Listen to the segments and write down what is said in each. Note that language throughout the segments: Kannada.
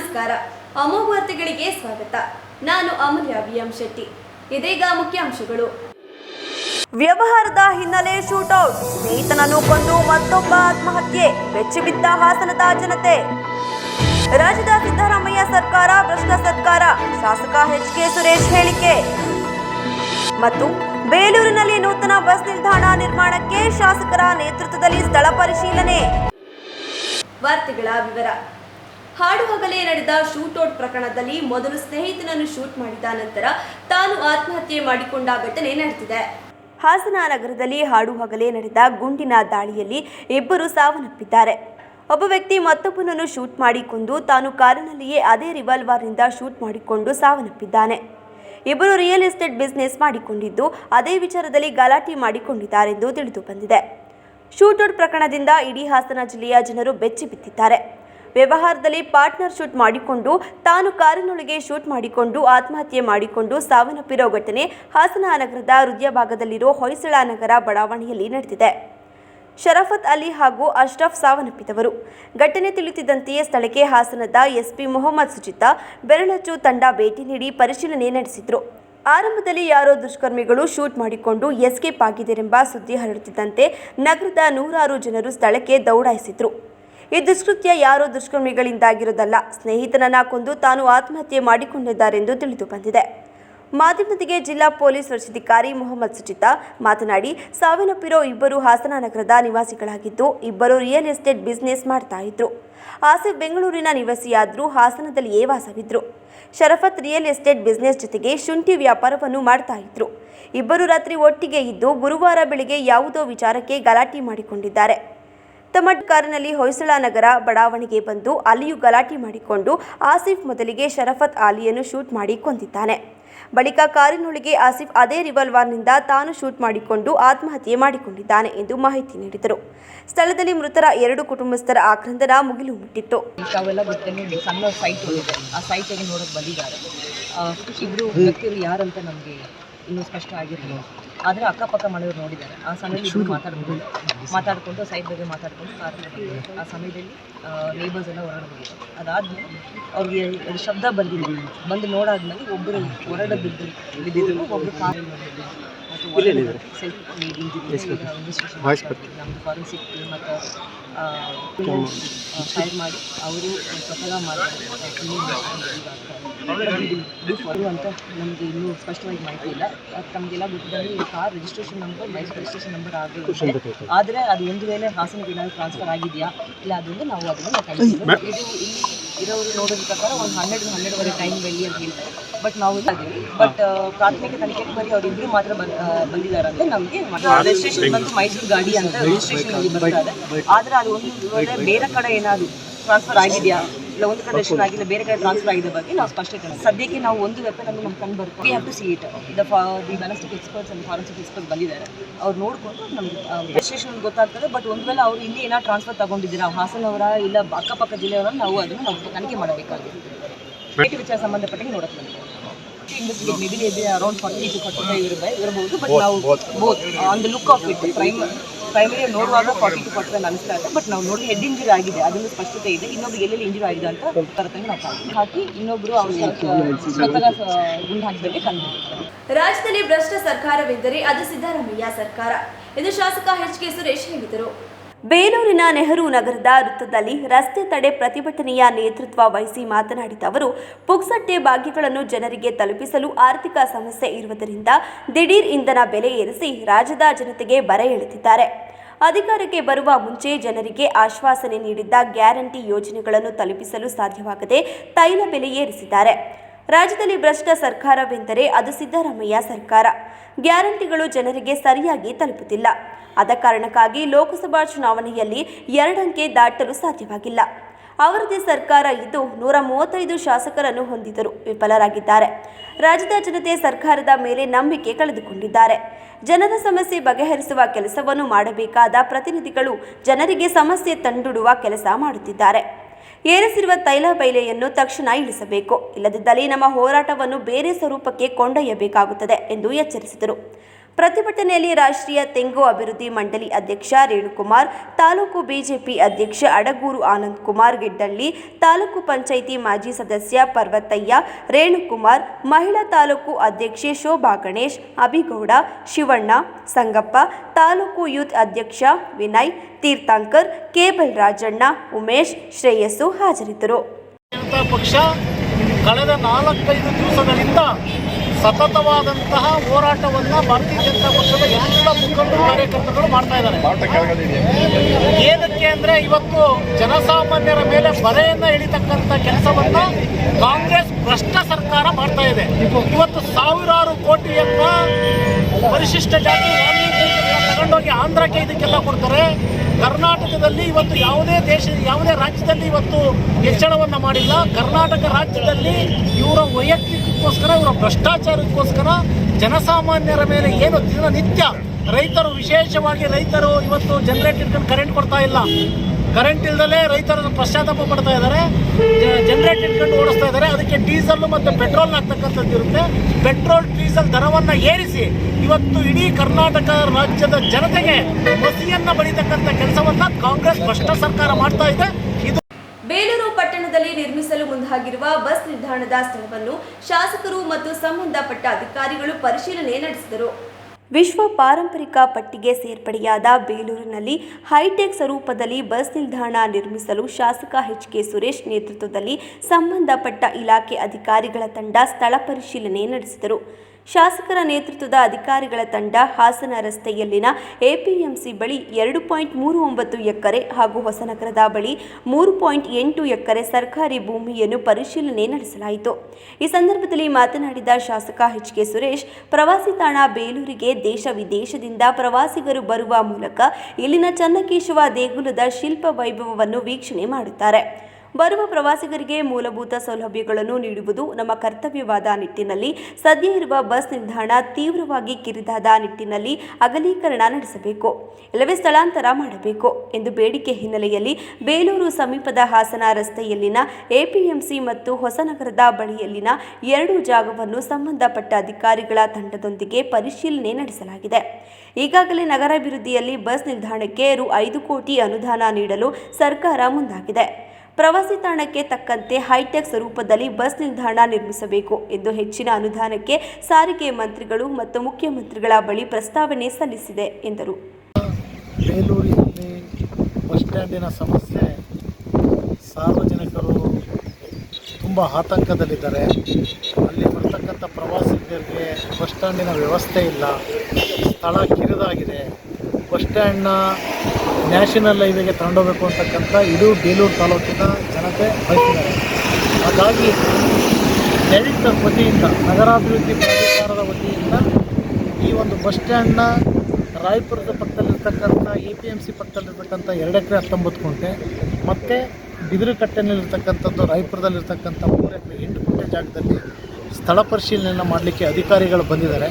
ನಮಸ್ಕಾರ. ಅಮೋಘ ವಾರ್ತೆಗಳಿಗೆ ಸ್ವಾಗತ. ನಾನು ಅಮೂಲ್ಯ ಬಿಎಂ ಶೆಟ್ಟಿ. ಇದೀಗ ಮುಖ್ಯಾಂಶಗಳು. ವ್ಯವಹಾರದ ಹಿನ್ನೆಲೆ ಶೂಟೌಟ್. ಸ್ನೇಹಿತನನ್ನು ಕೊಂದು ಮತ್ತೊಬ್ಬ ಆತ್ಮಹತ್ಯೆ. ಬೆಚ್ಚಿಬಿದ್ದ ಹಾಸನದ ಜನತೆ. ರಾಜ್ಯದ ಸಿದ್ದರಾಮಯ್ಯ ಸರ್ಕಾರ, ಭ್ರಷ್ಟ ಸರ್ಕಾರ. ಶಾಸಕ ಎಚ್ ಕೆ ಸುರೇಶ್ ಹೇಳಿಕೆ. ಮತ್ತು ಬೇಲೂರಿನಲ್ಲಿ ನೂತನ ಬಸ್ ನಿಲ್ದಾಣ ನಿರ್ಮಾಣಕ್ಕೆ ಶಾಸಕರ ನೇತೃತ್ವದಲ್ಲಿ ಸ್ಥಳ ಪರಿಶೀಲನೆ. ವಾರ್ತೆಗಳ ವಿವರ. ಹಾಡುಹಗಲೇ ನಡೆದ ಶೂಟೌಟ್ ಪ್ರಕರಣದಲ್ಲಿ ಮೊದಲು ಸ್ನೇಹಿತನನ್ನು ಶೂಟ್ ಮಾಡಿದ ನಂತರ ತಾನು ಆತ್ಮಹತ್ಯೆ ಮಾಡಿಕೊಂಡ ಘಟನೆ ನಡೆದಿದೆ. ಹಾಸನ ನಗರದಲ್ಲಿ ಹಾಡು ಹಗಲೇ ನಡೆದ ಗುಂಡಿನ ದಾಳಿಯಲ್ಲಿ ಇಬ್ಬರು ಸಾವನ್ನಪ್ಪಿದ್ದಾರೆ. ಒಬ್ಬ ವ್ಯಕ್ತಿ ಮತ್ತೊಬ್ಬನನ್ನು ಶೂಟ್ ಮಾಡಿಕೊಂಡು ತಾನು ಕಾರಿನಲ್ಲಿಯೇ ಅದೇ ರಿವಾಲ್ವರ್ನಿಂದ ಶೂಟ್ ಮಾಡಿಕೊಂಡು ಸಾವನ್ನಪ್ಪಿದ್ದಾನೆ. ಇಬ್ಬರು ರಿಯಲ್ ಎಸ್ಟೇಟ್ ಬಿಸ್ನೆಸ್ ಮಾಡಿಕೊಂಡಿದ್ದು, ಅದೇ ವಿಚಾರದಲ್ಲಿ ಗಲಾಟೆ ಮಾಡಿಕೊಂಡಿದ್ದಾರೆಂದು ತಿಳಿದು ಬಂದಿದೆ. ಶೂಟೌಟ್ ಪ್ರಕರಣದಿಂದ ಇಡೀ ಹಾಸನ ಜಿಲ್ಲೆಯ ಜನರು ಬೆಚ್ಚಿ ಬಿದ್ದಿದ್ದಾರೆ ವ್ಯವಹಾರದಲ್ಲಿ ಪಾರ್ಟ್ನರ್ ಶೂಟ್ ಮಾಡಿಕೊಂಡು ತಾನು ಕಾರಿನೊಳಗೆ ಶೂಟ್ ಮಾಡಿಕೊಂಡು ಆತ್ಮಹತ್ಯೆ ಮಾಡಿಕೊಂಡು ಸಾವನ್ನಪ್ಪಿರೋ ಘಟನೆ ಹಾಸನ ನಗರದ ಹೃದಯ ಭಾಗದಲ್ಲಿರೋ ಹೊಯ್ಸಳ ನಗರ ಬಡಾವಣೆಯಲ್ಲಿ ನಡೆದಿದೆ. ಶರಫತ್ ಅಲಿ ಹಾಗೂ ಅಶ್ರಫ್ ಸಾವನ್ನಪ್ಪಿದವರು. ಘಟನೆ ತಿಳಿಯುತ್ತಿದ್ದಂತೆಯೇ ಸ್ಥಳಕ್ಕೆ ಹಾಸನದ ಎಸ್ಪಿ ಮೊಹಮ್ಮದ್ ಸುಚಿತಾ ಬೆರಳಚ್ಚು ತಂಡ ಭೇಟಿ ನೀಡಿ ಪರಿಶೀಲನೆ ನಡೆಸಿದ್ರು. ಆರಂಭದಲ್ಲಿ ಯಾರೋ ದುಷ್ಕರ್ಮಿಗಳು ಶೂಟ್ ಮಾಡಿಕೊಂಡು ಎಸ್ಕೇಪ್ ಆಗಿದೆರೆಂಬ ಸುದ್ದಿ ಹರಡುತ್ತಿದ್ದಂತೆ ನಗರದ ನೂರಾರು ಜನರು ಸ್ಥಳಕ್ಕೆ ದೌಡಾಯಿಸಿದ್ರು. ಈ ದುಷ್ಕೃತ್ಯ ಯಾರೋ ದುಷ್ಕರ್ಮಿಗಳಿಂದಾಗಿರೋದಲ್ಲ ಸ್ನೇಹಿತನನ್ನ ಕೊಂದು ತಾನು ಆತ್ಮಹತ್ಯೆ ಮಾಡಿಕೊಂಡಿದ್ದಾರೆಂದು ತಿಳಿದು ಬಂದಿದೆ. ಮಾಧ್ಯಮದೊಂದಿಗೆ ಜಿಲ್ಲಾ ಪೊಲೀಸ್ ವರಿಷ್ಠಾಧಿಕಾರಿ ಮೊಹಮ್ಮದ್ ಸುಚಿತಾ ಮಾತನಾಡಿ ಸಾವನ್ನಪ್ಪಿರೋ ಇಬ್ಬರು ಹಾಸನ ನಗರದ ನಿವಾಸಿಗಳಾಗಿದ್ದು, ಇಬ್ಬರು ರಿಯಲ್ ಎಸ್ಟೇಟ್ ಬಿಸ್ನೆಸ್ ಮಾಡ್ತಾ ಇದ್ರು. ಆಸೆ ಬೆಂಗಳೂರಿನ ನಿವಾಸಿಯಾದರೂ ಹಾಸನದಲ್ಲಿಯೇ ವಾಸವಿದ್ರು. ಶರಫತ್ ರಿಯಲ್ ಎಸ್ಟೇಟ್ ಬಿಸ್ನೆಸ್ ಜೊತೆಗೆ ಶುಂಠಿ ವ್ಯಾಪಾರವನ್ನು ಮಾಡ್ತಾ ಇದ್ರು. ಇಬ್ಬರು ರಾತ್ರಿ ಒಟ್ಟಿಗೆ ಇದ್ದು, ಗುರುವಾರ ಬೆಳಿಗ್ಗೆ ಯಾವುದೋ ವಿಚಾರಕ್ಕೆ ಗಲಾಟೆ ಮಾಡಿಕೊಂಡಿದ್ದಾರೆ. ತಮ್ಮ ಕಾರಿನಲ್ಲಿ ಹೊಯ್ಸಳ ನಗರ ಬಡಾವಣೆಗೆ ಬಂದು ಅಲ್ಲಿಯೂ ಗಲಾಟೆ ಮಾಡಿಕೊಂಡು ಆಸಿಫ್ ಮೊದಲಿಗೆ ಶರಫತ್ ಆಲಿಯನ್ನು ಶೂಟ್ ಮಾಡಿ ಕೊಂದಿದ್ದಾನೆ. ಬಳಿಕ ಕಾರಿನೊಳಗೆ ಆಸಿಫ್ ಅದೇ ರಿವಾಲ್ವರ್ನಿಂದ ತಾನು ಶೂಟ್ ಮಾಡಿಕೊಂಡು ಆತ್ಮಹತ್ಯೆ ಮಾಡಿಕೊಂಡಿದ್ದಾನೆ ಎಂದು ಮಾಹಿತಿ ನೀಡಿದರು. ಸ್ಥಳದಲ್ಲಿ ಮೃತರ ಎರಡು ಕುಟುಂಬಸ್ಥರ ಆಕ್ರಂದನ ಮುಗಿಲು ಮುಟ್ಟಿತ್ತು ಇಬ್ಬರು ಇಬ್ರು ವ್ಯಕ್ತಿಗಳು ಯಾರಂತ ನಮಗೆ ಇನ್ನೂ ಸ್ಪಷ್ಟ ಆಗಿರಲಿಲ್ಲ. ಆದರೆ ಅಕ್ಕಪಕ್ಕ ಮನೆಯವರು ನೋಡಿದ್ದಾರೆ. ಆ ಸಮಯದಲ್ಲಿ ಮಾತಾಡ್ಕೊಂಡು ಮಾತಾಡ್ಕೊಂಡು ಸೈಡ್ ಬಗ್ಗೆ ಮಾತಾಡ್ಕೊಂಡು ಕಾರ್ ಆ ಸಮಯದಲ್ಲಿ ನೇಬರ್ಸ್ ಎಲ್ಲ ಹೊರಗಡೆ ಅದಾದ್ಮೇಲೆ ಅದಾದಮೇಲೆ ಅವ್ರಿಗೆ ಶಬ್ದ ಬಂದಿದೆ. ಬಂದು ನೋಡಾದ್ಮೇಲೆ ಒಬ್ಬರು ಹೊರಗಡೆ ಬಿದ್ದು ಬಿದ್ದಿದ್ರು ಒಬ್ಬರು ಕಾರ್ ಮತ್ತು ಸೆಲ್ಫ್ ನಮ್ಮದು ಫಾರೆನ್ಸಿಕ್ ಮತ್ತು ಫೈರ್ ಮಾಡಿ. ಅವರು ಸ್ವತಃ ಮಾಡಿ ಅಂತ ನಮಗೆ ಇನ್ನೂ ಸ್ಪಷ್ಟವಾಗಿ ಮಾಹಿತಿ ಇಲ್ಲ. ತಮಗೆಲ್ಲ ಗೊತ್ತಿದ್ದಂಗೆ car registration number registration number ಆಗಿರುತ್ತೆ ಆದರೆ ಅದು ಒಂದು ವೇಳೆ ಹಾಸನಕ್ಕೆ ಏನಾದರೂ ಟ್ರಾನ್ಸ್ಫರ್ ಆಗಿದೆಯಾ? ಇಲ್ಲ ಅದೊಂದು ನಾವು ಅದನ್ನು ಇದು ಇಲ್ಲಿ ಇರೋರು ನೋಡೋದ್ರ ಪ್ರಕಾರ ಒಂದು ಹನ್ನೆರಡು ಹನ್ನೆರಡುವರೆ ಟೈಮ್ ಬೆಳಿ ಅಂತ ಹೇಳ್ತಾರೆ. ಬಟ್ ನಾವು ಇದ್ದೀವಿ ಬಟ್ ಪ್ರಾಥಮಿಕ ತನಿಖೆಗೆ ಬರೀ ಅವರಿಬ್ಬರು ಮಾತ್ರ ಬಂದಿದ್ದಾರೆ ಅಂದ್ರೆ ನಮಗೆ ರಿಜಿಸ್ಟ್ರೇಷನ್ ಬಂದು ಮೈಸೂರು ಗಾಡಿ ಅಂತ ರಿಜಿಸ್ಟ್ರೇಷನ್ ಅಲ್ಲಿ ಬರ್ತಾರೆ. ಆದ್ರೆ ಅದು ಒಂದು ಬೇರೆ ಕಡೆ ಏನಾದರೂ ಟ್ರಾನ್ಸ್ಫರ್ ಆಗಿದೆಯಾ? ಇಲ್ಲ ಒಂದು ಕಡೆ ರಿಜಿಸ್ಟ್ರೇಷನ್ ಆಗಿಲ್ಲ ಬೇರೆ ಕಡೆ ಟ್ರಾನ್ಸ್ಫರ್ ಆಗಿದೆ ಬಗ್ಗೆ ನಾವು ಸ್ಪಷ್ಟತೆ ಇಲ್ಲ. ಸದ್ಯಕ್ಕೆ ನಾವು ಒಂದು ವೆಪನ್ ಅನ್ನು ನಮ್ಮ ಕಂಡು ಬರುತ್ತೆ we have to see it the the ballistic experts and forensic expert ಬಂದಿದ್ದಾರೆ. ಅವ್ರು ನೋಡಿಕೊಂಡು ನಮಗೆ ರಿಜಿಸ್ಟ್ರೇಷನ್ ಗೊತ್ತಾಗ್ತದೆ. ಬಟ್ ಒಂದು ವೇಳೆ ಅವರು ಇಲ್ಲಿ ಏನೋ ಟ್ರಾನ್ಸ್ಫರ್ ತಗೊಂಡಿದ್ದೀರಾ ಹಾಸನವರ ಇಲ್ಲ ಅಕ್ಕಪಕ್ಕ ಜಿಲ್ಲೆಯವರ ನಾವು ಅದನ್ನು ನಾವು ತನಿಖೆ ಮಾಡಬೇಕಾಗಿದೆ. ಭೇಟಿ ವಿಚಾರ ಸಂಬಂಧಪಟ್ಟಂಗೆ ನೋಡಕ್ಕೆ ಬಂದಿದ್ದೇವೆ. Investigate maybe around forty to forty five ಇರಬಹುದು ಬಟ್ ನಾವು both on the look of it prime primary ನೋಡುವಾಗ ಫಾರ್ಟಿ ಟು ಫಾರ್ಟಿ ಅನಿಸ್ತಾ ಇದೆ. ಬಟ್ ನಾವು ನೋಡಿ ಹೆಡ್ ಇಂಜುರಿ ಆಗಿದೆ. ಅದೊಂದು ಸ್ಪಷ್ಟತೆ ಇದೆ. ಇನ್ನೊಬ್ರು ಎಲ್ಲೆಲ್ಲಿ ಇಂಜುರಿ ಆಗಿದೆ ಅಂತ ತರತಂಗೆ ನಾವು. ಹಾಕಿ ಇನ್ನೊಬ್ರು ಅವರು ಸ್ವತಃ ಗುಂಡು ಹಾಕಿದಂಗೆ ಕಂಡು ರಾಜ್ಯದಲ್ಲಿ ಭ್ರಷ್ಟ ಸರ್ಕಾರವೆಂದರೆ ಅದು ಸಿದ್ದರಾಮಯ್ಯ ಸರ್ಕಾರ ಎಂದು ಶಾಸಕ ಎಚ್ ಕೆ ಸುರೇಶ್ ಹೇಳಿದರು. ಬೇಲೂರಿನ ನೆಹರು ನಗರದ ವೃತ್ತದಲ್ಲಿ ರಸ್ತೆ ತಡೆ ಪ್ರತಿಭಟನೆಯ ನೇತೃತ್ವ ವಹಿಸಿ ಮಾತನಾಡಿದ ಅವರು, ಪುಕ್ಸಟ್ಟೆ ಭಾಗ್ಯಗಳನ್ನು ಜನರಿಗೆ ತಲುಪಿಸಲು ಆರ್ಥಿಕ ಸಮಸ್ಯೆ ಇರುವುದರಿಂದ ದಿಢೀರ್ ಇಂಧನ ಬೆಲೆ ಏರಿಸಿ ರಾಜ್ಯದ ಜನತೆಗೆ ಬರ ಎಳೆದಿದ್ದಾರೆ. ಅಧಿಕಾರಕ್ಕೆ ಬರುವ ಮುಂಚೆ ಜನರಿಗೆ ಆಶ್ವಾಸನೆ ನೀಡಿದ್ದ ಗ್ಯಾರಂಟಿ ಯೋಜನೆಗಳನ್ನು ತಲುಪಿಸಲು ಸಾಧ್ಯವಾಗದೆ ತೈಲ ಬೆಲೆ ಏರಿಸಿದ್ದಾರೆ. ರಾಜ್ಯದಲ್ಲಿ ಭ್ರಷ್ಟ ಸರ್ಕಾರವೆಂದರೆ ಅದು ಸಿದ್ದರಾಮಯ್ಯ ಸರ್ಕಾರ. ಗ್ಯಾರಂಟಿಗಳು ಜನರಿಗೆ ಸರಿಯಾಗಿ ತಲುಪುತ್ತಿಲ್ಲ. ಆದ ಕಾರಣಕ್ಕಾಗಿ ಲೋಕಸಭಾ ಚುನಾವಣೆಯಲ್ಲಿ ಎರಡಂಕೆ ದಾಟಲು ಸಾಧ್ಯವಾಗಿಲ್ಲ. ಅವರದೇ ಸರ್ಕಾರ ಇದ್ದು ನೂರ ಮೂವತ್ತೈದು ಶಾಸಕರನ್ನು ಹೊಂದಿದರು ವಿಫಲರಾಗಿದ್ದಾರೆ. ರಾಜ್ಯದ ಜನತೆ ಸರ್ಕಾರದ ಮೇಲೆ ನಂಬಿಕೆ ಕಳೆದುಕೊಂಡಿದ್ದಾರೆ. ಜನರ ಸಮಸ್ಯೆ ಬಗೆಹರಿಸುವ ಕೆಲಸವನ್ನು ಮಾಡಬೇಕಾದ ಪ್ರತಿನಿಧಿಗಳು ಜನರಿಗೆ ಸಮಸ್ಯೆ ತಂದಿಡುವ ಕೆಲಸ ಮಾಡುತ್ತಿದ್ದಾರೆ. ಏರಿಸಿರುವ ತೈಲ ಬೈಲೆಯನ್ನು ತಕ್ಷಣ ಇಳಿಸಬೇಕು. ಇಲ್ಲದಿದ್ದಲ್ಲಿ ನಮ್ಮ ಹೋರಾಟವನ್ನು ಬೇರೆ ಸ್ವರೂಪಕ್ಕೆ ಕೊಂಡೊಯ್ಯಬೇಕಾಗುತ್ತದೆ ಎಂದು ಎಚ್ಚರಿಸಿದರು. ಪ್ರತಿಭಟನೆಯಲ್ಲಿ ರಾಷ್ಟ್ರೀಯ ತೆಂಗು ಅಭಿವೃದ್ಧಿ ಮಂಡಳಿ ಅಧ್ಯಕ್ಷ ರೇಣುಕುಮಾರ್, ತಾಲೂಕು ಬಿಜೆಪಿ ಅಧ್ಯಕ್ಷ ಅಡಗೂರು ಆನಂದ್ ಕುಮಾರ್ ಗಿಡ್ಡಳ್ಳಿ, ತಾಲೂಕು ಪಂಚಾಯಿತಿ ಮಾಜಿ ಸದಸ್ಯ ಪರ್ವತಯ್ಯ ರೇಣುಕುಮಾರ್, ಮಹಿಳಾ ತಾಲೂಕು ಅಧ್ಯಕ್ಷೆ ಶೋಭಾ ಗಣೇಶ್, ಅಭಿಗೌಡ, ಶಿವಣ್ಣ, ಸಂಗಪ್ಪ, ತಾಲೂಕು ಯೂತ್ ಅಧ್ಯಕ್ಷ ವಿನಯ್, ತೀರ್ಥಾಂಕರ್, ಕೇಬಲ್ ರಾಜಣ್ಣ, ಉಮೇಶ್, ಶ್ರೇಯಸ್ಸು ಹಾಜರಿದ್ದರು. ಪಕ್ಷ ಕಳೆದ ನಾಲ್ಕೈದು ದಿವಸಗಳಿಂದ ಸತತವಾದಂತಹ ಹೋರಾಟವನ್ನು ಭಾರತೀಯ ಜನತಾ ಪಕ್ಷದ ಎಲ್ಲ ಮುಖಂಡರು ಕಾರ್ಯಕರ್ತರು ಮಾಡ್ತಾ ಇದ್ದಾರೆ. ಏನಕ್ಕೆ ಅಂದ್ರೆ ಇವತ್ತು ಜನಸಾಮಾನ್ಯರ ಮೇಲೆ ಬರೆಯನ್ನ ಎಳಿತಕ್ಕಂಥ ಕೆಲಸವನ್ನ ಕಾಂಗ್ರೆಸ್ ಭ್ರಷ್ಟ ಸರ್ಕಾರ ಮಾಡ್ತಾ ಇದೆ. ಇವತ್ತು ಸಾವಿರಾರು ಕೋಟಿಯನ್ನ ಪರಿಶಿಷ್ಟ ಜಾತಿ ತಗೊಂಡೋಗಿ ಆಂಧ್ರಕ್ಕೆ ಇದಕ್ಕೆಲ್ಲ ಕೊಡ್ತಾರೆ. ಕರ್ನಾಟಕದಲ್ಲಿ ಇವತ್ತು ಯಾವುದೇ ದೇಶ, ಯಾವುದೇ ರಾಜ್ಯದಲ್ಲಿ ಇವತ್ತು ಹೆಚ್ಚಳವನ್ನು ಮಾಡಿಲ್ಲ. ಕರ್ನಾಟಕ ರಾಜ್ಯದಲ್ಲಿ ಇವರ ವೈಯಕ್ತಿಕಕ್ಕೋಸ್ಕರ, ಇವರ ಭ್ರಷ್ಟಾಚಾರಕ್ಕೋಸ್ಕರ ಜನಸಾಮಾನ್ಯರ ಮೇಲೆ ಏನು ದಿನನಿತ್ಯ ರೈತರು ವಿಶೇಷವಾಗಿ ರೈತರು ಇವತ್ತು ಜನರೇಟರ್ ಕರೆಂಟ್ ಕೊಡ್ತಾ ಇಲ್ಲ. ಕರೆಂಟ್ ಇಲ್ದಲೇ ರೈತರನ್ನು ಪಶ್ಚಾತ್ತಾಪ ಪಡ್ತಾ ಇದ್ದಾರೆ. ಜನರೇಟರ್ ಇಟ್ಕೊಂಡು ಓಡಿಸ್ತಾ ಇದ್ದಾರೆ. ಅದಕ್ಕೆ ಡೀಸೆಲ್ ಮತ್ತು ಪೆಟ್ರೋಲ್ ಆಗ್ತಕ್ಕಂಥದ್ದು ಇರುತ್ತೆ. ಪೆಟ್ರೋಲ್ ಡೀಸೆಲ್ ದರವನ್ನು ಏರಿಸಿ ಇವತ್ತು ಇಡೀ ಕರ್ನಾಟಕ ರಾಜ್ಯದ ಜನತೆಗೆ ಮಸಿಯನ್ನ ಬಳಿತಕ್ಕಂಥ ಕೆಲಸವನ್ನ ಕಾಂಗ್ರೆಸ್ ಭ್ರಷ್ಟ ಸರ್ಕಾರ ಮಾಡ್ತಾ ಇದು ಬೇಲೂರು ಪಟ್ಟಣದಲ್ಲಿ ನಿರ್ಮಿಸಲು ಮುಂದಾಗಿರುವ ಬಸ್ ನಿಲ್ದಾಣದ ಸ್ಥಳವನ್ನು ಶಾಸಕರು ಮತ್ತು ಸಂಬಂಧಪಟ್ಟ ಅಧಿಕಾರಿಗಳು ಪರಿಶೀಲನೆ ನಡೆಸಿದರು. ವಿಶ್ವ ಪಾರಂಪರಿಕ ಪಟ್ಟಿಗೆ ಸೇರ್ಪಡೆಯಾದ ಬೇಲೂರಿನಲ್ಲಿ ಹೈಟೆಕ್ ಸ್ವರೂಪದಲ್ಲಿ ಬಸ್ ನಿಲ್ದಾಣ ನಿರ್ಮಿಸಲು ಶಾಸಕ ಎಚ್ ಕೆ ಸುರೇಶ್ ನೇತೃತ್ವದಲ್ಲಿ ಸಂಬಂಧಪಟ್ಟ ಇಲಾಖೆ ಅಧಿಕಾರಿಗಳ ತಂಡ ಸ್ಥಳ ಪರಿಶೀಲನೆ ನಡೆಸಿದರು. ಶಾಸಕರ ನೇತೃತ್ವದ ಅಧಿಕಾರಿಗಳ ತಂಡ ಹಾಸನ ರಸ್ತೆಯಲ್ಲಿನ ಎಪಿಎಂಸಿ ಬಳಿ ಎರಡು ಪಾಯಿಂಟ್ ಮೂರು ಒಂಬತ್ತು ಎಕರೆ ಹಾಗೂ ಹೊಸನಗರದ ಬಳಿ ಮೂರು ಪಾಯಿಂಟ್ ಎಂಟು ಎಕರೆ ಸರ್ಕಾರಿ ಭೂಮಿಯನ್ನು ಪರಿಶೀಲನೆ ನಡೆಸಲಾಯಿತು. ಈ ಸಂದರ್ಭದಲ್ಲಿ ಮಾತನಾಡಿದ ಶಾಸಕ ಎಚ್ ಕೆ ಸುರೇಶ್, ಪ್ರವಾಸಿ ತಾಣ ಬೇಲೂರಿಗೆ ದೇಶ ವಿದೇಶದಿಂದ ಪ್ರವಾಸಿಗರು ಬರುವ ಮೂಲಕ ಇಲ್ಲಿನ ಚನ್ನಕೇಶವ ದೇಗುಲದ ಶಿಲ್ಪ ವೈಭವವನ್ನು ವೀಕ್ಷಣೆ ಮಾಡುತ್ತಾರೆ. ಬರುವ ಪ್ರವಾಸಿಗರಿಗೆ ಮೂಲಭೂತ ಸೌಲಭ್ಯಗಳನ್ನು ನೀಡುವುದು ನಮ್ಮ ಕರ್ತವ್ಯವಾದ ನಿಟ್ಟಿನಲ್ಲಿ. ಸದ್ಯ ಇರುವ ಬಸ್ ನಿಲ್ದಾಣ ತೀವ್ರವಾಗಿ ಕಿರಿದಾದ ನಿಟ್ಟಿನಲ್ಲಿ ಅಗಲೀಕರಣ ನಡೆಸಬೇಕು. ಇಲ್ಲವೇ ಸ್ಥಳಾಂತರ ಮಾಡಬೇಕು ಎಂದು ಬೇಡಿಕೆ ಹಿನ್ನೆಲೆಯಲ್ಲಿ ಬೇಲೂರು ಸಮೀಪದ ಹಾಸನ ರಸ್ತೆಯಲ್ಲಿನ ಎಪಿಎಂಸಿ ಮತ್ತು ಹೊಸನಗರದ ಬಳಿಯಲ್ಲಿನ ಎರಡು ಜಾಗವನ್ನು ಸಂಬಂಧಪಟ್ಟ ಅಧಿಕಾರಿಗಳ ತಂಡದೊಂದಿಗೆ ಪರಿಶೀಲನೆ ನಡೆಸಲಾಗಿದೆ. ಈಗಾಗಲೇ ನಗರಾಭಿವೃದ್ಧಿಯಲ್ಲಿ ಬಸ್ ನಿಲ್ದಾಣಕ್ಕೆ ರು ಐದು ಕೋಟಿ ಅನುದಾನ ನೀಡಲು ಸರ್ಕಾರ ಮುಂದಾಗಿದೆ. ಪ್ರವಾಸಿ ತಾಣಕ್ಕೆ ತಕ್ಕಂತೆ ಹೈಟೆಕ್ ಸ್ವರೂಪದಲ್ಲಿ ಬಸ್ ನಿಲ್ದಾಣ ನಿರ್ಮಿಸಬೇಕು ಎಂದು ಹೆಚ್ಚಿನ ಅನುದಾನಕ್ಕೆ ಸಾರಿಗೆ ಮಂತ್ರಿಗಳು ಮತ್ತು ಮುಖ್ಯಮಂತ್ರಿಗಳ ಬಳಿ ಪ್ರಸ್ತಾವನೆ ಸಲ್ಲಿಸಿದೆ ಎಂದರು. ಬಸ್ ಸಮಸ್ಯೆ. ಸಾರ್ವಜನಿಕರು ತುಂಬ ಆತಂಕದಲ್ಲಿದ್ದಾರೆ. ಅಲ್ಲಿ ಬರ್ತಕ್ಕಂಥ ಪ್ರವಾಸಿಗರಿಗೆ ಬಸ್ ಸ್ಟ್ಯಾಂಡಿನ ವ್ಯವಸ್ಥೆ ಇಲ್ಲ. ಸ್ಥಳ ಕಿರಿದಾಗಿದೆ. ಬಸ್ ಸ್ಟ್ಯಾಂಡ್ನ ನ್ಯಾಷನಲ್ ಹೈವೇಗೆ ತಗೊಂಡೋಗ್ಬೇಕು ಅಂತಕ್ಕಂಥ ಇದು ಬೇಲೂರು ತಾಲೂಕಿನ ಜನತೆ ಬಯಸಿದ್ದಾರೆ. ಹಾಗಾಗಿ ನೆರಿಟ್ ವತಿಯಿಂದ, ನಗರಾಭಿವೃದ್ಧಿ ಪ್ರಾಧಿಕಾರದ ವತಿಯಿಂದ ಈ ಒಂದು ಬಸ್ ಸ್ಟ್ಯಾಂಡ್ನ ರಾಯಪುರದ ಪಕ್ಕದಲ್ಲಿರ್ತಕ್ಕಂಥ ಎ ಪಿ ಎಂ ಸಿ ಪಕ್ಕದಲ್ಲಿರ್ತಕ್ಕಂಥ ಎರಡು ಎಕರೆ ಹತ್ತೊಂಬತ್ತು ಕುಂಟೆ ಮತ್ತು ಬಿದಿರುಕಟ್ಟೆನಲ್ಲಿರ್ತಕ್ಕಂಥದ್ದು ರಾಯಪುರದಲ್ಲಿರ್ತಕ್ಕಂಥ ಮೂರು ಎಕರೆ ಎಂಟು ಕುಂಟೆ ಜಾಗದಲ್ಲಿ ಸ್ಥಳ ಪರಿಶೀಲನೆಯನ್ನು ಮಾಡಲಿಕ್ಕೆ ಅಧಿಕಾರಿಗಳು ಬಂದಿದ್ದಾರೆ.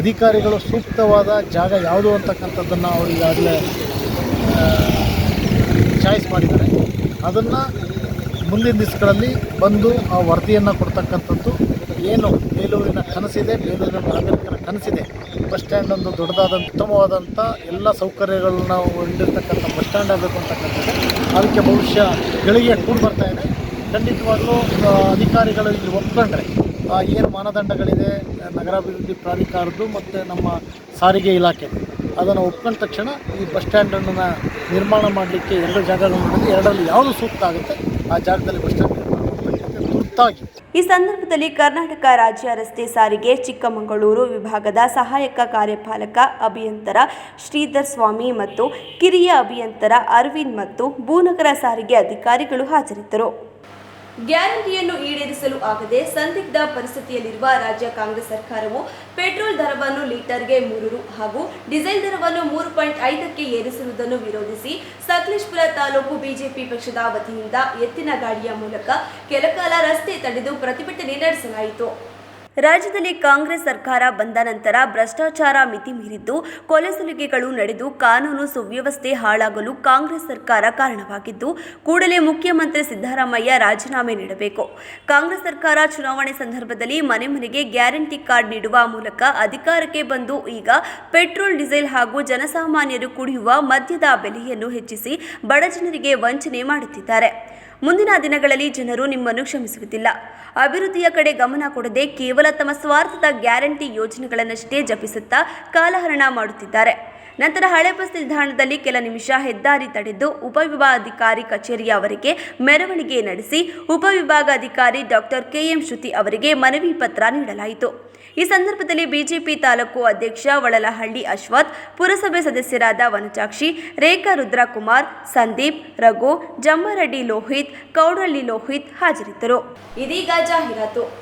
ಅಧಿಕಾರಿಗಳು ಸೂಕ್ತವಾದ ಜಾಗ ಯಾವುದು ಅಂತಕ್ಕಂಥದ್ದನ್ನು ಅವರು ಈಗಾಗಲೇ ಚಾಯ್ಸ್ ಮಾಡಿದ್ದಾರೆ. ಅದನ್ನು ಮುಂದಿನ ದಿವಸಗಳಲ್ಲಿ ಬಂದು ಆ ವರದಿಯನ್ನು ಕೊಡ್ತಕ್ಕಂಥದ್ದು ಏನು ಬೇಲೂರಿನ ಕನಸಿದೆ, ಬೇಲೂರಿನ ನಾಗರಿಕರ ಕನಸಿದೆ. ಬಸ್ ಸ್ಟ್ಯಾಂಡ್ ಒಂದು ದೊಡ್ಡದಾದ ಉತ್ತಮವಾದಂಥ ಎಲ್ಲ ಸೌಕರ್ಯಗಳನ್ನ ಹೊಂದಿರತಕ್ಕಂಥ ಬಸ್ ಸ್ಟ್ಯಾಂಡ್ ಆಗಬೇಕು ಅಂತಕ್ಕಂಥದ್ದು. ಅದಕ್ಕೆ ಬಹುಶಃ ಗಳಿಗೆ ಕೂಡಿ ಬರ್ತಾ ಇದೆ. ಖಂಡಿತವಾಗಲೂ ಅಧಿಕಾರಿಗಳು ಇಲ್ಲಿ ಒಪ್ಕೊಂಡ್ರೆ ಏನು ಮಾನದಂಡಗಳಿದೆ, ನಗರಾಭಿವೃದ್ಧಿ ಪ್ರಾಧಿಕಾರದ್ದು ಮತ್ತು ನಮ್ಮ ಸಾರಿಗೆ ಇಲಾಖೆ. ಅದನ್ನು ಒಪ್ಕೊಂಡ ತಕ್ಷಣ ಈ ಬಸ್ ಸ್ಟ್ಯಾಂಡನ್ನು ನಿರ್ಮಾಣ ಮಾಡಲಿಕ್ಕೆ ಎರಡು ಜಾಗಗಳನ್ನು ಎರಡರಲ್ಲಿ ಯಾವುದು ಸೂಕ್ತ ಆಗುತ್ತೆ, ಆ ಜಾಗದಲ್ಲಿ ಬಸ್ ಸ್ಟ್ಯಾಂಡ್ ನಿರ್ಮಾಣ ಈ ಸಂದರ್ಭದಲ್ಲಿ ಕರ್ನಾಟಕ ರಾಜ್ಯ ರಸ್ತೆ ಸಾರಿಗೆ ಚಿಕ್ಕಮಗಳೂರು ವಿಭಾಗದ ಸಹಾಯಕ ಕಾರ್ಯಪಾಲಕ ಅಭಿಯಂತರ ಶ್ರೀಧರ್ ಸ್ವಾಮಿ ಮತ್ತು ಕಿರಿಯ ಅಭಿಯಂತರ ಅರವಿಂದ್ ಮತ್ತು ಭೂನಗರ ಸಾರಿಗೆ ಅಧಿಕಾರಿಗಳು ಹಾಜರಿದ್ದರು. ಗ್ಯಾರಂಟಿಯನ್ನು ಈಡೇರಿಸಲು ಆಗದೆ ಸಂದಿಗ್ಧ ಪರಿಸ್ಥಿತಿಯಲ್ಲಿರುವ ರಾಜ್ಯ ಕಾಂಗ್ರೆಸ್ ಸರ್ಕಾರವು ಪೆಟ್ರೋಲ್ ದರವನ್ನು ಲೀಟರ್ಗೆ ಮೂರು ರು ಹಾಗೂ ಡೀಸೆಲ್ ದರವನ್ನು ಮೂರು ಪಾಯಿಂಟ್ ಐದಕ್ಕೆ ಏರಿಸಿರುವುದನ್ನು ವಿರೋಧಿಸಿ ಸಕಲೇಶ್ಪುರ ತಾಲೂಕು ಬಿಜೆಪಿ ಪಕ್ಷದ ವತಿಯಿಂದ ಎತ್ತಿನ ಗಾಡಿಯ ಮೂಲಕ ಕೆಲಕಾಲ ರಸ್ತೆ ತಡೆದು ಪ್ರತಿಭಟನೆ ನಡೆಸಲಾಯಿತು. ರಾಜ್ಯದಲ್ಲಿ ಕಾಂಗ್ರೆಸ್ ಸರ್ಕಾರ ಬಂದ ನಂತರ ಭ್ರಷ್ಟಾಚಾರ ಮಿತಿ ಮೀರಿದ್ದು, ಕೊಲೆ ಸುಲಿಗೆಗಳು ನಡೆದು ಕಾನೂನು ಸುವ್ಯವಸ್ಥೆ ಹಾಳಾಗಲು ಕಾಂಗ್ರೆಸ್ ಸರ್ಕಾರ ಕಾರಣವಾಗಿದ್ದು, ಕೂಡಲೇ ಮುಖ್ಯಮಂತ್ರಿ ಸಿದ್ದರಾಮಯ್ಯ ರಾಜೀನಾಮೆ ನೀಡಬೇಕು. ಕಾಂಗ್ರೆಸ್ ಸರ್ಕಾರ ಚುನಾವಣೆ ಸಂದರ್ಭದಲ್ಲಿ ಮನೆ ಮನೆಗೆ ಗ್ಯಾರಂಟಿ ಕಾರ್ಡ್ ನೀಡುವ ಮೂಲಕ ಅಧಿಕಾರಕ್ಕೆ ಬಂದು ಈಗ ಪೆಟ್ರೋಲ್, ಡೀಸೆಲ್ ಹಾಗೂ ಜನಸಾಮಾನ್ಯರು ಕುಡಿಯುವ ಮದ್ಯದ ಬೆಲೆಯನ್ನು ಹೆಚ್ಚಿಸಿ ಬಡ ಜನರಿಗೆ ವಂಚನೆ ಮಾಡುತ್ತಿದ್ದಾರೆ. ಮುಂದಿನ ದಿನಗಳಲ್ಲಿ ಜನರು ನಿಮ್ಮನ್ನು ಕ್ಷಮಿಸುವುದಿಲ್ಲ. ಅಭಿವೃದ್ಧಿಯ ಕಡೆ ಗಮನ ಕೊಡದೆ ಕೇವಲ ತಮ್ಮ ಸ್ವಾರ್ಥದ ಗ್ಯಾರಂಟಿ ಯೋಜನೆಗಳನ್ನಷ್ಟೇ ಜಪಿಸುತ್ತಾ ಕಾಲಹರಣ ಮಾಡುತ್ತಿದ್ದಾರೆ. ನಂತರ ಹಳೆ ಬಸ್ ನಿಲ್ದಾಣದಲ್ಲಿ ಕೆಲ ನಿಮಿಷ ಹೆದ್ದಾರಿ ತಡೆದು ಉಪವಿಭಾಗಾಧಿಕಾರಿ ಕಚೇರಿಯವರೆಗೆ ಮೆರವಣಿಗೆ ನಡೆಸಿ ಉಪವಿಭಾಗಾಧಿಕಾರಿ ಡಾಕ್ಟರ್ ಕೆಎಂ ಶ್ರುತಿ ಅವರಿಗೆ ಮನವಿ ಪತ್ರ ನೀಡಲಾಯಿತು. ಈ ಸಂದರ್ಭದಲ್ಲಿ ಬಿಜೆಪಿ ತಾಲೂಕು ಅಧ್ಯಕ್ಷ ವಳಲಹಳ್ಳಿ ಅಶ್ವಥ್, ಪುರಸಭೆ ಸದಸ್ಯರಾದ ವನಚಾಕ್ಷಿ ರೇಖಾ ರುದ್ರಕುಮಾರ್, ಸಂದೀಪ್, ರಘು, ಜಮ್ಮರೆಡ್ಡಿ ಲೋಹಿತ್, ಕೌಡಳ್ಳಿ ಲೋಹಿತ್ ಹಾಜರಿದ್ದರು. ಇದೀಗ ಜಾಹೀರಾತು.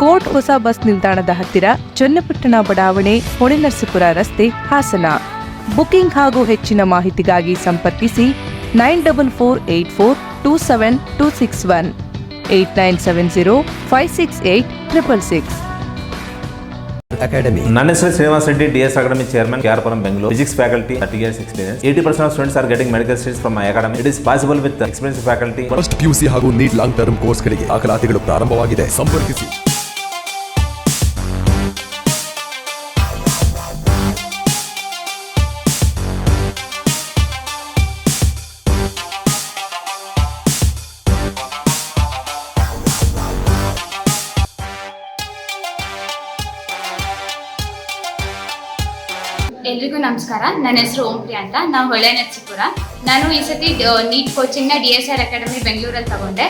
ಕೋರ್ಟ್ ಹೊಸ ಬಸ್ ನಿಲ್ದಾಣದ ಹತ್ತಿರ ಚನ್ನಪಟ್ಟಣ ಬಡಾವಣೆ ಹೊಳೆನರಸೀಪುರ ರಸ್ತೆ ಹಾಸನ. ಬುಕಿಂಗ್ ಹಾಗೂ ಹೆಚ್ಚಿನ ಮಾಹಿತಿಗಾಗಿ ಸಂಪರ್ಕಿಸಿ nine double four eight four two seven two six one eight nine seven zero five six eight triple six. Academy ನನ್ನ ಹೆಸರು Srinivasa Reddy D S academy chairman KR Puram Bengaluru physics faculty thirty years experience eighty percent of students are getting medical seats from my academy it is possible with experience faculty first PUC ಹಾಗೂ ನೀಟ್ ಲಾಂಗ್ ಟರ್ಮ್ ಕೋರ್ಸ್ಗಳಿಗೆ ದಾಖಲಾತಿಗಳು ಪ್ರಾರಂಭವಾಗಿದೆ. ಸಂಪರ್ಕಿಸಿ. ಎಲ್ರಿಗೂ ನಮಸ್ಕಾರ. ನನ್ನ ಹೆಸರು ಓಂಪ್ರಿಯ ಅಂತ. ನಾವು ಹೊಳೆ ನರಸೀಪುರ. ನಾನು ಈ ಸತಿ ನೀಟ್ ಕೋಚಿಂಗ್ನ ಡಿ ಎಸ್ ಆರ್ ಅಕಾಡೆಮಿ ಬೆಂಗಳೂರಲ್ಲಿ ತಗೊಂಡೆ.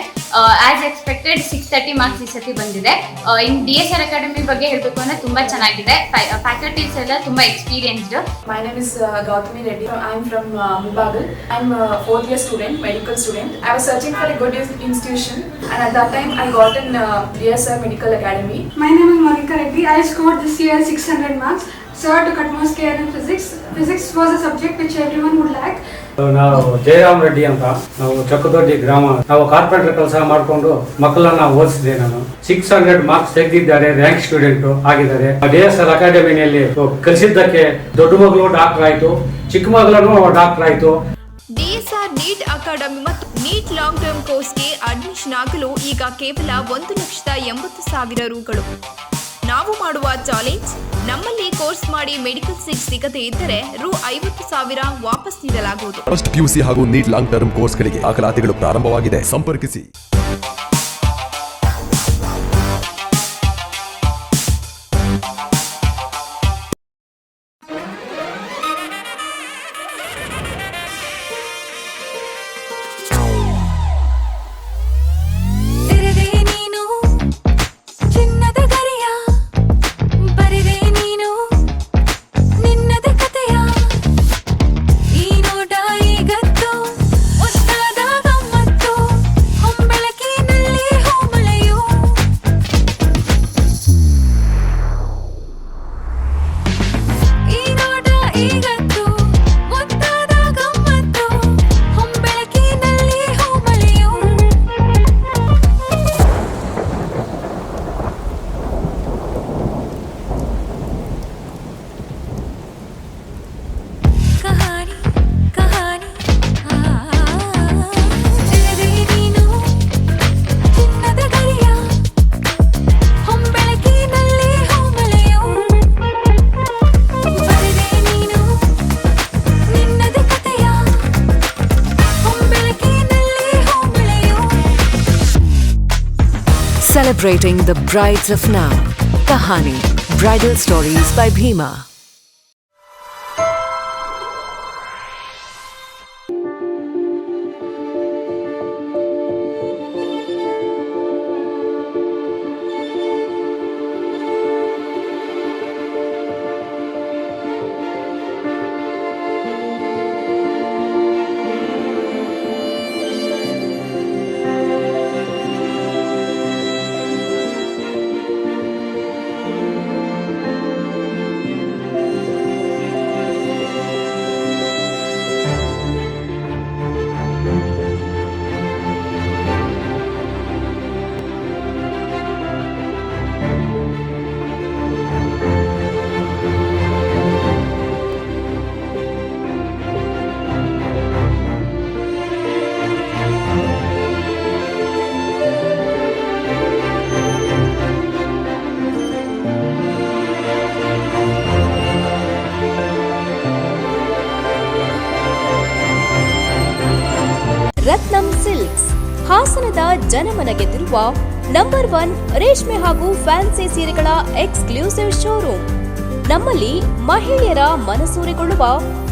As expected six thirty marks ಈ ಸತಿ ಬಂದಿದೆ. ಇನ್ನು ಡಿ ಎಸ್ ಆರ್ ಅಕಾಡೆಮಿ ಬಗ್ಗೆ ಹೇಳಬೇಕು ಅಂದರೆ ತುಂಬ ಚೆನ್ನಾಗಿದೆ. ಫ್ಯಾಕಲ್ಟೀಸ್ ಎಲ್ಲ ತುಂಬ experienced my name is Gautami Reddy I am from Mumbagal I am a year student medical student I was searching for for a good ins- institution and at that time I got in uh, DSR Medical Academy. My name is Monica Reddy. I scored this year 600 marks. Sir took utmost care in physics. Physics was a subject which everyone would lack. ನಾವು ಜಯರಾಮ್ ರೆಡ್ಡಿ ಅಂತ ನಾವು ಚಕ್ಕದೊಡ್ಡಿ ಗ್ರಾಮ ನಾವು ಕಾರ್ಪೆಂಟರ್ ಕೆಲಸ ಮಾಡಿಕೊಂಡು ಮಕ್ಕಳನ್ನ ಓದಿಸಿದೆ ನಾನು ಸಿಕ್ಸ್ ಹಂಡ್ರೆಡ್ ಮಾರ್ಕ್ಸ್ ತೆಗೆದಿದ್ದಾರೆ ರ್ಯಾಂಕ್ ಸ್ಟೂಡೆಂಟ್ ಆಗಿದ್ದಾರೆ ಡಿ ಎಸ್ ಎಲ್ ಅಕಾಡೆಮಿನಲ್ಲಿ ಕಲಿಸಿದ್ದಕ್ಕೆ ದೊಡ್ಡ ಮಗಳು ಡಾಕ್ಟರ್ ಆಯ್ತು ಚಿಕ್ಕ ಮಗಳನ್ನು ಡಾಕ್ಟರ್ ಆಯ್ತು ಡಿಎಸ್ಆರ್ ನೀಟ್ ಅಕಾಡೆಮಿ ಮತ್ತು ನೀಟ್ ಲಾಂಗ್ ಟರ್ಮ್ ಕೋರ್ಸ್ಗೆ ಅಡ್ಮಿಷನ್ ಆಗಲು ಈಗ ಕೇವಲ ಒಂದು ಲಕ್ಷದ ಎಂಬತ್ತು ಸಾವಿರ ರುಗಳು ನಾವು ಮಾಡುವ ಚಾಲೆಂಜ್ ನಮ್ಮಲ್ಲಿ ಕೋರ್ಸ್ ಮಾಡಿ ಮೆಡಿಕಲ್ ಸೀಟ್ ಸಿಗದೇ ಇದ್ದರೆ ರು ಐವತ್ತು ಸಾವಿರ ವಾಪಸ್ ನೀಡಲಾಗುವುದು. ಫಸ್ಟ್ ಪಿಯುಸಿ ಹಾಗೂ ನೀಟ್ ಲಾಂಗ್ ಟರ್ಮ್ ಕೋರ್ಸ್ಗಳಿಗೆ ದಾಖಲಾತಿಗಳು ಪ್ರಾರಂಭವಾಗಿದೆ. ಸಂಪರ್ಕಿಸಿ. Celebrating the brides of now. Kahani Bridal Stories by Bhima. Ratnam silks. ಹಾಸನದ ಜನಮನ ಗೆದ್ದಿರುವ ನಂಬರ್ ಒನ್ ರೇಷ್ಮೆ ಹಾಗೂ ಫ್ಯಾನ್ಸಿ ಸೀರೆಗಳ ಎಕ್ಸ್ಕ್ಲೂಸಿವ್ ಶೋರೂಮ್ ನಮ್ಮಲ್ಲಿ ಮಹಿಳೆಯರ ಮನಸೂರೆಗೊಳ್ಳುವ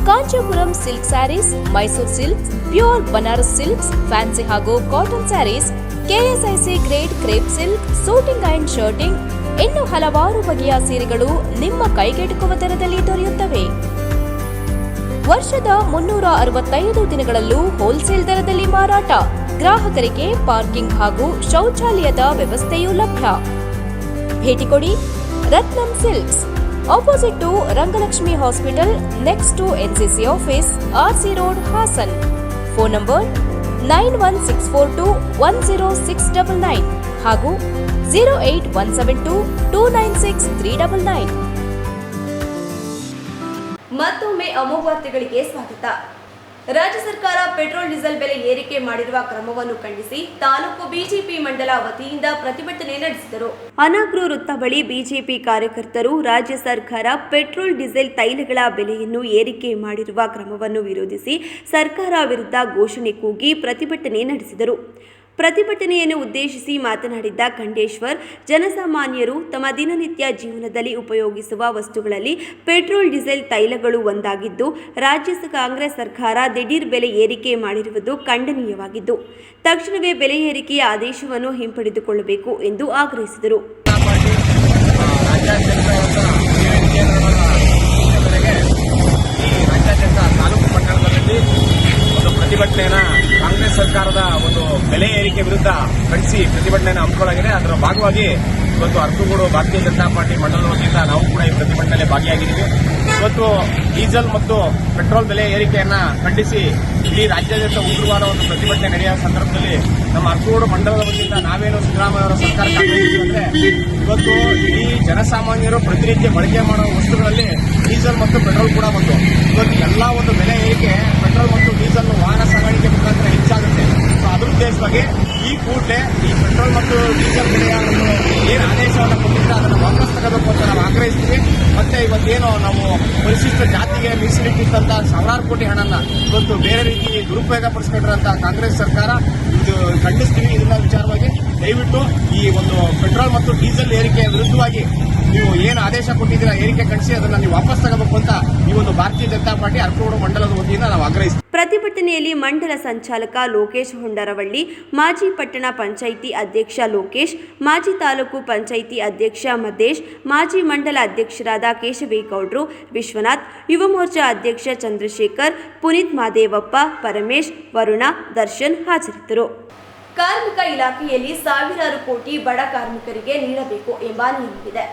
Kanchipuram silk sarees, Mysuru silks, pure Banaras silks fancy ಹಾಗೂ cotton sarees KSIC grade crepe silk suiting and shirting ಇನ್ನು ಹಲವಾರು ಬಗೆಯ ಸೀರೆಗಳು ನಿಮ್ಮ ಕೈಗೆಟುಕುವ ದರದಲ್ಲಿ ದೊರೆಯುತ್ತವೆ. ವರ್ಷದ ಮುನ್ನೂರ ಅರವತ್ತೈದು ದಿನಗಳಲ್ಲೂ ಹೋಲ್ಸೇಲ್ ದರದಲ್ಲಿ ಮಾರಾಟ. ಗ್ರಾಹಕರಿಗೆ ಪಾರ್ಕಿಂಗ್ ಹಾಗೂ ಶೌಚಾಲಯದ ವ್ಯವಸ್ಥೆಯೂ ಲಭ್ಯ. ಭೇಟಿ ಕೊಡಿ Ratnam silks. Opposite to Rangalakshmi hospital next to NCC office RC road Hassan. Phone number nine one six four two one zero six double nine ಹಾಗೂ zero eight one seven two two nine six three double nine ಅಮೋಘಾರ್ತೆಗಳಿಗೆ ಸ್ವಾಗತ. ರಾಜ್ಯ ಸರ್ಕಾರ ಪೆಟ್ರೋಲ್, ಡೀಸೆಲ್ ಬೆಲೆ ಏರಿಕೆ ಮಾಡಿರುವ ಕ್ರಮವನ್ನು ಖಂಡಿಸಿ ತಾಲೂಕು ಬಿಜೆಪಿ ಮಂಡಲ ವತಿಯಿಂದ ಪ್ರತಿಭಟನೆ ನಡೆಸಿದರು. ಅನಾಗ್ರೋ ವೃತ್ತ ಬಳಿ ಬಿಜೆಪಿ ಕಾರ್ಯಕರ್ತರು ರಾಜ್ಯ ಸರ್ಕಾರ ಪೆಟ್ರೋಲ್, ಡೀಸೆಲ್ ತೈಲಗಳ ಬೆಲೆಯನ್ನು ಏರಿಕೆ ಮಾಡಿರುವ ಕ್ರಮವನ್ನು ವಿರೋಧಿಸಿ ಸರ್ಕಾರ ವಿರುದ್ಧ ಘೋಷಣೆ ಕೂಗಿ ಪ್ರತಿಭಟನೆ ನಡೆಸಿದರು. ಪ್ರತಿಭಟನೆಯನ್ನು ಉದ್ದೇಶಿಸಿ ಮಾತನಾಡಿದ್ದ ಖಂಡೇಶ್ವರ್, ಜನಸಾಮಾನ್ಯರು ತಮ್ಮ ದಿನನಿತ್ಯ ಜೀವನದಲ್ಲಿ ಉಪಯೋಗಿಸುವ ವಸ್ತುಗಳಲ್ಲಿ ಪೆಟ್ರೋಲ್, ಡೀಸೆಲ್ ತೈಲಗಳು ಒಂದಾಗಿದ್ದು, ರಾಜ್ಯ ಕಾಂಗ್ರೆಸ್ ಸರ್ಕಾರ ದಿಢೀರ್ ಬೆಲೆ ಏರಿಕೆ ಮಾಡಿರುವುದು ಖಂಡನೀಯವಾಗಿದ್ದು, ತಕ್ಷಣವೇ ಬೆಲೆ ಏರಿಕೆಯ ಆದೇಶವನ್ನು ಹಿಂಪಡೆದುಕೊಳ್ಳಬೇಕು ಎಂದು ಆಗ್ರಹಿಸಿದರು. ಪ್ರತಿಭಟನೆಯನ್ನ ಕಾಂಗ್ರೆಸ್ ಸರ್ಕಾರದ ಒಂದು ಬೆಲೆ ಏರಿಕೆ ವಿರುದ್ಧ ಖಂಡಿಸಿ ಪ್ರತಿಭಟನೆಯನ್ನು ಹಮ್ಮಿಕೊಳ್ಳಲಾಗಿದೆ. ಅದರ ಭಾಗವಾಗಿ ಇವತ್ತು ಅರ್ಕುಗೂಡು ಭಾರತೀಯ ಜನತಾ ಪಾರ್ಟಿ ಮಂಡಲ ವತಿಯಿಂದ ನಾವು ಕೂಡ ಈ ಪ್ರತಿಭಟನೆಯಲ್ಲಿ ಭಾಗಿಯಾಗಿದ್ದೀವಿ. ಇವತ್ತು ಡೀಸೆಲ್ ಮತ್ತು ಪೆಟ್ರೋಲ್ ಬೆಲೆ ಏರಿಕೆಯನ್ನ ಖಂಡಿಸಿ ಇಡೀ ರಾಜ್ಯಾದ್ಯಂತ ಉಗ್ರವಾದ ಒಂದು ಪ್ರತಿಭಟನೆ ನಡೆಯುವ ಸಂದರ್ಭದಲ್ಲಿ ನಮ್ಮ ಅರ್ಕುಗೂಡು ಮಂಡಲದ ವತಿಯಿಂದ ನಾವೇನು ಸಿದ್ದರಾಮಯ್ಯ ಅವರ ಸರ್ಕಾರ ಅಂದ್ರೆ ಇವತ್ತು ಇಡೀ ಜನಸಾಮಾನ್ಯರು ಪ್ರತಿನಿತ್ಯ ಬಳಕೆ ಮಾಡುವ ವಸ್ತುಗಳಲ್ಲಿ ಡೀಸೆಲ್ ಮತ್ತು ಪೆಟ್ರೋಲ್ ಕೂಡ ಬಂತು ಎಲ್ಲ ಒಂದು ಬೆಲೆ ಏರಿಕೆ ಪೆಟ್ರೋಲ್ ಮತ್ತು ಡೀಸೆಲ್ ವಾಹನ ಸಾಗಾಣಿಕೆ ಮುಖಾಂತರ ಹೆಚ್ಚಾಗುತ್ತೆ ಸೊ ಅದ್ರ ಉದ್ದೇಶವಾಗಿ ಈ ಕೂಡಲೇ ಈ ಪೆಟ್ರೋಲ್ ಮತ್ತು ಡೀಸೆಲ್ ಬೆಲೆಯ ಒಂದು ಏನು ಆದೇಶವನ್ನು ಕೊಟ್ಟಿದ್ರೆ ಅದನ್ನು ವಾಪಸ್ ತಗೋಬೇಕು ಅಂತ ನಾವು ಆಗ್ರಹಿಸ್ತೀವಿ ಮತ್ತೆ ಇವತ್ತೇನು ನಾವು ಪರಿಶಿಷ್ಟ ಜಾತಿಗೆ ಮೀಸಲಿಟ್ಟಿದ್ದಂತ ಸಾವಿರಾರು ಕೋಟಿ ಹಣನ ಇವತ್ತು ಬೇರೆ ರೀತಿ ದುರುಪಯೋಗ ಪಡಿಸ್ಕೊಂಡಿರೋಂಥ ಕಾಂಗ್ರೆಸ್ ಸರ್ಕಾರ ಇದು ಖಂಡಿಸ್ತೀವಿ ಇದನ್ನ ವಿಚಾರವಾಗಿ. ದಯವಿಟ್ಟು ಈ ಒಂದು ಪೆಟ್ರೋಲ್ ಮತ್ತು ಡೀಸೆಲ್ ಏರಿಕೆಯ ವಿರುದ್ಧವಾಗಿ ನೀವು ಏನು ಆದೇಶ ಕೊಟ್ಟಿದ್ದೀರಾ, ಏರಿಕೆ ಕಳಿಸಿ, ಅದನ್ನು ನೀವು ವಾಪಸ್ ತಗೋಬೇಕು ಅಂತ ಈ ಒಂದು ಭಾರತೀಯ ಜನತಾ ಪಾರ್ಟಿ ಅರ್ಕೋಡು ಮಂಡಲದ ವತಿಯಿಂದ ನಾವು ಆಗ್ರಹಿಸ್ತೀವಿ. ಪ್ರತಿಭಟನೆಯಲ್ಲಿ ಮಂಡಲ ಸಂಚಾಲಕ ಲೋಕೇಶ್ ಹೊಂಡರವಳ್ಳಿ, ಮಾಜಿ ಪಟ್ಟಣ ಪಂಚಾಯಿತಿ ಅಧ್ಯಕ್ಷ ಲೋಕೇಶ್, ಮಾಜಿ ತಾಲೂಕು ಪಂಚಾಯಿತಿ ಅಧ್ಯಕ್ಷ ಮದೇಶ್, ಮಾಜಿ ಮಂಡಲ ಅಧ್ಯಕ್ಷರಾದ ಕೇಶವೇಗೌಡರು, ವಿಶ್ವನಾಥ್, ಯುವ ಮೋರ್ಚಾ ಅಧ್ಯಕ್ಷ ಚಂದ್ರಶೇಖರ್, ಪುನೀತ್ ಮಾದೇವಪ್ಪ, ಪರಮೇಶ್, ವರುಣ, ದರ್ಶನ್ ಹಾಜರಿದ್ದರು. ಕಾರ್ಮಿಕ ಇಲಾಖೆಯಲ್ಲಿ ಸಾವಿರಾರು ಕೋಟಿ ಬಡ ಕಾರ್ಮಿಕರಿಗೆ ನೀಡಬೇಕು ಎಂಬ ನಿಲುವಿದೆ.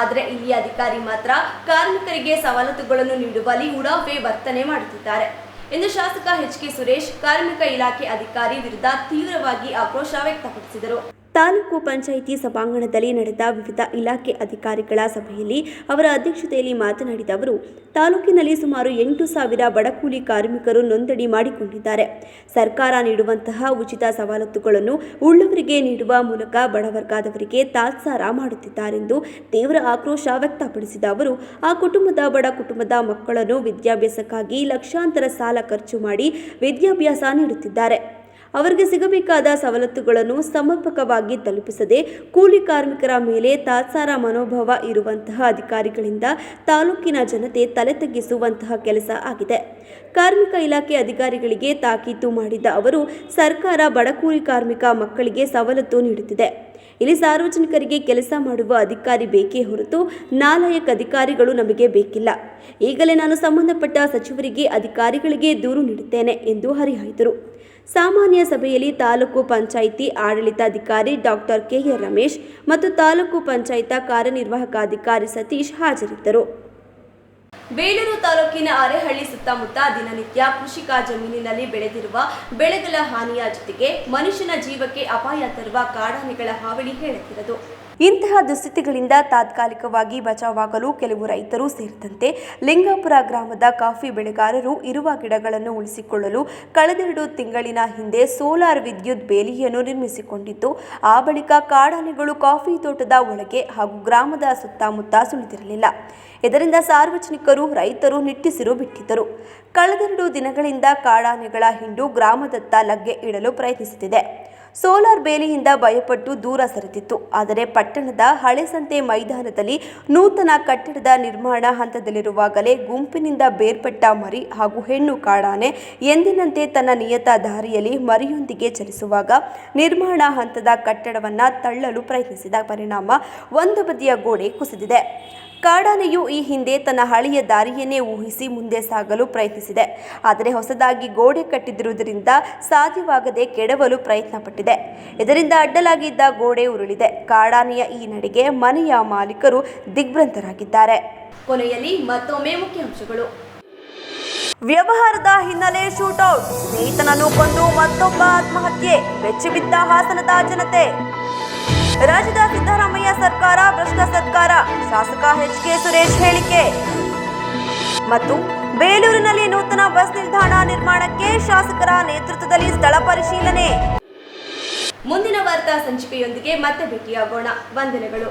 ಆದರೆ ಇಲ್ಲಿ ಅಧಿಕಾರಿ ಮಾತ್ರ ಕಾರ್ಮಿಕರಿಗೆ ಸವಲತ್ತುಗಳನ್ನು ನೀಡುವಲ್ಲಿ ಉಡಾಫೆ ವರ್ತನೆ ಮಾಡುತ್ತಿದ್ದಾರೆ. ಎಂದು ಶಾಸಕ ಎಚ್ ಕೆ ಸುರೇಶ್ ಕಾರ್ಮಿಕ ಇಲಾಖೆ ಅಧಿಕಾರಿ ವಿರುದ್ಧ ತೀವ್ರವಾಗಿ ಆಕ್ರೋಶ ವ್ಯಕ್ತಪಡಿಸಿದರು. ತಾಲೂಕು ಪಂಚಾಯಿತಿ ಸಭಾಂಗಣದಲ್ಲಿ ನಡೆದ ವಿವಿಧ ಇಲಾಖೆ ಅಧಿಕಾರಿಗಳ ಸಭೆಯಲ್ಲಿ ಅವರ ಅಧ್ಯಕ್ಷತೆಯಲ್ಲಿ ಮಾತನಾಡಿದ ಅವರು, ತಾಲೂಕಿನಲ್ಲಿ ಸುಮಾರು ಎಂಟು ಸಾವಿರ ಬಡಕೂಲಿ ಕಾರ್ಮಿಕರು ನೋಂದಣಿ ಮಾಡಿಕೊಂಡಿದ್ದಾರೆ. ಸರ್ಕಾರ ನೀಡುವಂತಹ ಉಚಿತ ಸವಲತ್ತುಗಳನ್ನು ಉಳ್ಳವರಿಗೆ ನೀಡುವ ಮೂಲಕ ಬಡವರ್ಗಾದವರಿಗೆ ತಾತ್ಸಾರ ಮಾಡುತ್ತಿದ್ದಾರೆಂದು ತೀವ್ರ ಆಕ್ರೋಶ ವ್ಯಕ್ತಪಡಿಸಿದ ಅವರು, ಆ ಕುಟುಂಬದ ಬಡ ಕುಟುಂಬದ ಮಕ್ಕಳನ್ನು ವಿದ್ಯಾಭ್ಯಾಸಕ್ಕಾಗಿ ಲಕ್ಷಾಂತರ ಸಾಲ ಖರ್ಚು ಮಾಡಿ ವಿದ್ಯಾಭ್ಯಾಸ ನೀಡುತ್ತಿದ್ದಾರೆ. ಅವರಿಗೆ ಸಿಗಬೇಕಾದ ಸವಲತ್ತುಗಳನ್ನು ಸಮರ್ಪಕವಾಗಿ ತಲುಪಿಸದೆ ಕೂಲಿ ಕಾರ್ಮಿಕರ ಮೇಲೆ ತಾತ್ಸಾರ ಮನೋಭಾವ ಇರುವಂತಹ ಅಧಿಕಾರಿಗಳಿಂದ ತಾಲೂಕಿನ ಜನತೆ ತಲೆ ತಗ್ಗಿಸುವಂತಹ ಕೆಲಸ ಆಗಿದೆ. ಕಾರ್ಮಿಕ ಇಲಾಖೆ ಅಧಿಕಾರಿಗಳಿಗೆ ತಾಕೀತು ಮಾಡಿದ ಅವರು, ಸರ್ಕಾರ ಬಡಕೂಲಿ ಕಾರ್ಮಿಕ ಮಕ್ಕಳಿಗೆ ಸವಲತ್ತು ನೀಡುತ್ತಿದೆ. ಇಲ್ಲಿ ಸಾರ್ವಜನಿಕರಿಗೆ ಕೆಲಸ ಮಾಡುವ ಅಧಿಕಾರಿ ಬೇಕೇ ಹೊರತು ನಾಲಾಯಕ್ ಅಧಿಕಾರಿಗಳು ನಮಗೆ ಬೇಕಿಲ್ಲ. ಈಗಲೇ ನಾನು ಸಂಬಂಧಪಟ್ಟ ಸಚಿವರಿಗೆ ಅಧಿಕಾರಿಗಳಿಗೆ ದೂರು ನೀಡುತ್ತೇನೆ ಎಂದು ಹರಿಹಾಯ್ದರು. ಸಾಮಾನ್ಯ ಸಭೆಯಲ್ಲಿ ತಾಲೂಕು ಪಂಚಾಯಿತಿ ಆಡಳಿತಾಧಿಕಾರಿ ಡಾಕ್ಟರ್ ಕೆಎ ರಮೇಶ್ ಮತ್ತು ತಾಲೂಕು ಪಂಚಾಯತ ಕಾರ್ಯನಿರ್ವಾಹಕಾಧಿಕಾರಿ ಸತೀಶ್ ಹಾಜರಿದ್ದರು. ಬೇಲೂರು ತಾಲೂಕಿನ ಅರೆಹಳ್ಳಿ ಸುತ್ತಮುತ್ತ ದಿನನಿತ್ಯ ಕೃಷಿಕ ಜಮೀನಿನಲ್ಲಿ ಬೆಳೆದಿರುವ ಬೆಳೆಗಳ ಹಾನಿಯ ಜೊತೆಗೆ ಮನುಷ್ಯನ ಜೀವಕ್ಕೆ ಅಪಾಯ ತರುವ ಕಾಡಾನೆಗಳ ಹಾವಳಿ ಹೇಳುತ್ತಿರದು. ಇಂತಹ ದುಸ್ಥಿತಿಗಳಿಂದ ತಾತ್ಕಾಲಿಕವಾಗಿ ಬಚಾವಾಗಲು ಕೆಲವು ರೈತರು ಸೇರಿದಂತೆ ಲಿಂಗಾಪುರ ಗ್ರಾಮದ ಕಾಫಿ ಬೆಳೆಗಾರರು ಇರುವ ಗಿಡಗಳನ್ನು ಉಳಿಸಿಕೊಳ್ಳಲು ಕಳೆದೆರಡು ತಿಂಗಳಿನ ಹಿಂದೆ ಸೋಲಾರ್ ವಿದ್ಯುತ್ ಬೇಲಿಯನ್ನು ನಿರ್ಮಿಸಿಕೊಂಡಿದ್ದು, ಆ ಬಳಿಕ ಕಾಡಾನೆಗಳು ಕಾಫಿ ತೋಟದ ಒಳಗೆ ಹಾಗೂ ಗ್ರಾಮದ ಸುತ್ತಮುತ್ತ ಸುಳಿದಿರಲಿಲ್ಲ ಇದರಿಂದ ಸಾರ್ವಜನಿಕರು, ರೈತರು ನಿಟ್ಟಿಸಿರು ಬಿಟ್ಟಿದ್ದರು. ಕಳೆದೆರಡು ದಿನಗಳಿಂದ ಕಾಡಾನೆಗಳ ಹಿಂಡು ಗ್ರಾಮದತ್ತ ಲಗ್ಗೆ ಇಡಲು ಪ್ರಯತ್ನಿಸುತ್ತಿದೆ. ಸೋಲಾರ್ ಬೇಲಿಯಿಂದ ಭಯಪಟ್ಟು ದೂರ ಸರಿದಿತ್ತು ಆದರೆ ಪಟ್ಟಣದ ಹಳೆ ಸಂತೆ ಮೈದಾನದಲ್ಲಿ ನೂತನ ಕಟ್ಟಡದ ನಿರ್ಮಾಣ ಹಂತದಲ್ಲಿರುವಾಗಲೇ ಗುಂಪಿನಿಂದ ಬೇರ್ಪಟ್ಟ ಮರಿ ಹಾಗೂ ಹೆಣ್ಣು ಕಾಡಾನೆ ಎಂದಿನಂತೆ ತನ್ನ ನಿಯತ ದಾರಿಯಲ್ಲಿ ಮರಿಯೊಂದಿಗೆ ಚಲಿಸುವಾಗ ನಿರ್ಮಾಣ ಹಂತದ ಕಟ್ಟಡವನ್ನು ತಳ್ಳಲು ಪ್ರಯತ್ನಿಸಿದ ಪರಿಣಾಮ ಒಂದು ಬದಿಯ ಗೋಡೆ ಕುಸಿದಿದೆ. ಕಾಡಾನೆಯು ಈ ಹಿಂದೆ ತನ್ನ ಹಳೆಯ ದಾರಿಯನ್ನೇ ಊಹಿಸಿ ಮುಂದೆ ಸಾಗಲು ಪ್ರಯತ್ನಿಸಿದೆ. ಆದರೆ ಹೊಸದಾಗಿ ಗೋಡೆ ಕಟ್ಟಿದಿರುವುದರಿಂದ ಸಾಧ್ಯವಾಗದೆ ಕೆಡವಲು ಪ್ರಯತ್ನ ಪಟ್ಟಿದೆ ಇದರಿಂದ ಅಡ್ಡಲಾಗಿದ್ದ ಗೋಡೆ ಉರುಳಿದೆ. ಕಾಡಾನೆಯ ಈ ನಡೆಗೆ ಮನೆಯ ಮಾಲೀಕರು ದಿಗ್ಭ್ರಂತರಾಗಿದ್ದಾರೆ. ಕೊನೆಯಲ್ಲಿ ಮತ್ತೊಮ್ಮೆ ಮುಖ್ಯಾಂಶಗಳು. ವ್ಯವಹಾರದ ಹಿನ್ನೆಲೆ ಶೂಟೌಟ್. ಸ್ನೇಹಿತನನ್ನು ಕೊಂದು ಮತ್ತೊಬ್ಬ ಆತ್ಮಹತ್ಯೆ. ಬೆಚ್ಚಿಬಿದ್ದ ಹಾಸನದ ಜನತೆ. ರಾಜ್ಯದ ಸಿದ್ದರಾಮಯ್ಯ ಶಾಸಕ ಎಚ್ ಕೆ ಸುರೇಶ್ ಹೇಳಿಕೆ. ಮತ್ತು ಬೇಲೂರಿನಲ್ಲಿ ನೂತನ ಬಸ್ ನಿಲ್ದಾಣ ನಿರ್ಮಾಣಕ್ಕೆ ಶಾಸಕರ ನೇತೃತ್ವದಲ್ಲಿ ಸ್ಥಳ ಪರಿಶೀಲನೆ. ಮುಂದಿನ ವಾರ್ತಾ ಸಂಚಿಕೆಯೊಂದಿಗೆ ಮತ್ತೆ ಭೇಟಿಯಾಗೋಣ. ವಂದನೆಗಳು.